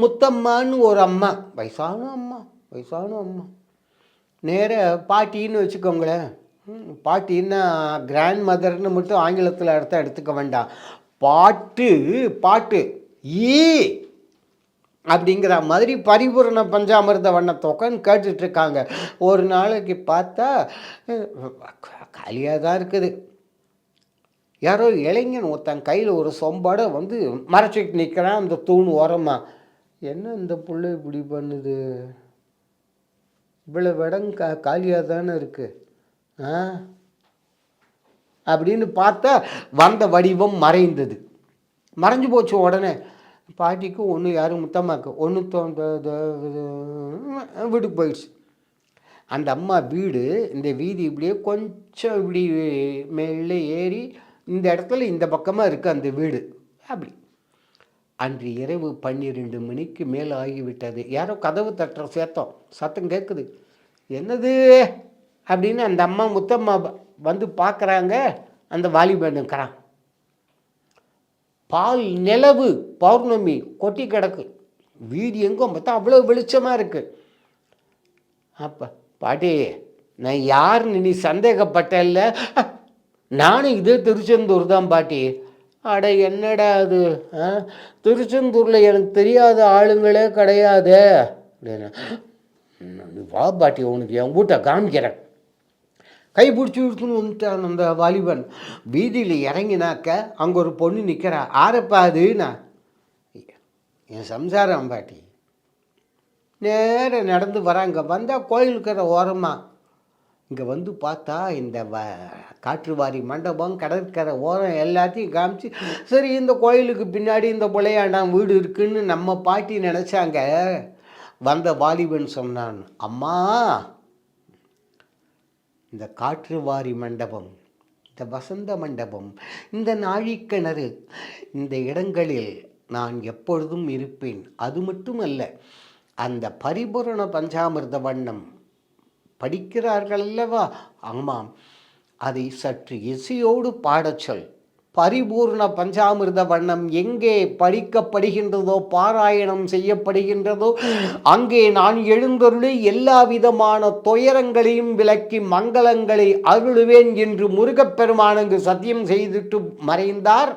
முத்தம்மான்னு ஒரு அம்மா. வயசான அம்மா வயசான அம்மா. நேர பாட்டின்னு வச்சுக்கோங்களேன். பாட்டின்னா கிராண்ட் மதர்னு மட்டும் ஆங்கிலத்தில் அர்த்தம் எடுத்துக்க வேண்டாம். பாட்டு பாட்டு ஈ அப்படிங்கிற மாதிரி பரிபூரண பஞ்சாமிர்த வண்ணத்தை உட்காந்து கேட்டுட்ருக்காங்க. ஒரு நாளைக்கு பார்த்தா காலியாக தான் இருக்குது. யாரோ இளைஞன் ஒருத்தன் கையில் ஒரு சொம்பாடை வந்து மறைச்சிட்டு நிற்கிறான் அந்த தூண் ஓரமா. என்ன இந்த புள்ள இப்படி பண்ணுது? இவ்வளோ இடம் கா காலியாக தானே இருக்குது ஆ? அப்படின்னு பார்த்தா வந்த வடிவம் மறைந்தது. மறைஞ்சு போச்சு உடனே. பாட்டிக்கு ஒன்று யாரும் முத்தம்மாக்கு ஒன்று வீட்டுக்கு போயிடுச்சு. அந்த அம்மா வீடு இந்த வீதி இப்படியே கொஞ்சம் இப்படி மேலே ஏறி இந்த இடத்துல இந்த பக்கமாக இருக்குது அந்த வீடு. அப்படி. அன்று இரவு பன்னிரெண்டு மணிக்கு மேல் ஆகிவிட்டது. யாரோ கதவு தட்டுற சேத்தம். சத்தம் கேட்குது. என்னது? அப்படின்னு அந்த அம்மா முத்தம்மா வந்து பார்க்குறாங்க. அந்த வாலிபண்ணுக்கிறான் பால் நிலவு பௌர்ணமி கொட்டி கிடக்கு. வீடு எங்கும் பார்த்தா அவ்வளோ வெளிச்சமாக இருக்குது அப்போ பாட்டி நான் யாருன்னு நீ சந்தேகப்பட்டல்ல? நானும் இதே திருச்செந்தூர் தான் பாட்டி. அட என்னடா அது? ஆ? திருச்செந்தூரில் எனக்கு தெரியாத ஆளுங்களே கிடையாது. அப்படின்னு வா பாட்டி உனக்கு என் வீட்டை காமிக்கிறேன். கை பிடிச்சி இழுத்துன்னு வந்துட்டான் அந்த வாலிபன். வீதியில் இறங்கினாக்க அங்கே ஒரு பொண்ணு நிற்கிறா ஆரப்பா அதுன்னா என் சம்சாரம் பாட்டி. நேராக நடந்து வராங்க. வந்தால் கோயிலுக்கிற ஓரமாக இங்கே வந்து பார்த்தா இந்த வ காற்றுவாரி மண்டபம் கடற்கரை ஓரம் எல்லாத்தையும் காமிச்சு சரி இந்த கோயிலுக்கு பின்னாடி இந்த புலையாண்டாம் வீடு இருக்குன்னு நம்ம பாட்டி நினச்சாங்க. வந்த வாலிபன் சொன்னான் அம்மா இந்த காற்றுவாரி மண்டபம் இந்த வசந்த மண்டபம் இந்த நாழிக்கிணறு இந்த இடங்களில் நான் எப்பொழுதும் இருப்பேன். அது மட்டுமல்ல அந்த பரிபூரண பஞ்சாமிர்த வண்ணம் படிக்கிறார்கள் அல்லவா ஆமாம். அதை சற்று இசையோடு பாடச் சொல். பரிபூர்ண பஞ்சாமிர்த வண்ணம் எங்கே படிக்கப்படுகின்றதோ பாராயணம் செய்யப்படுகின்றதோ அங்கே நான் எழுந்தருளி எல்லா விதமான துயரங்களையும் விலக்கி மங்களங்களை அருளுவேன் என்று முருகப்பெருமானுக்கு சத்தியம் செய்துட்டு மறைந்தார்.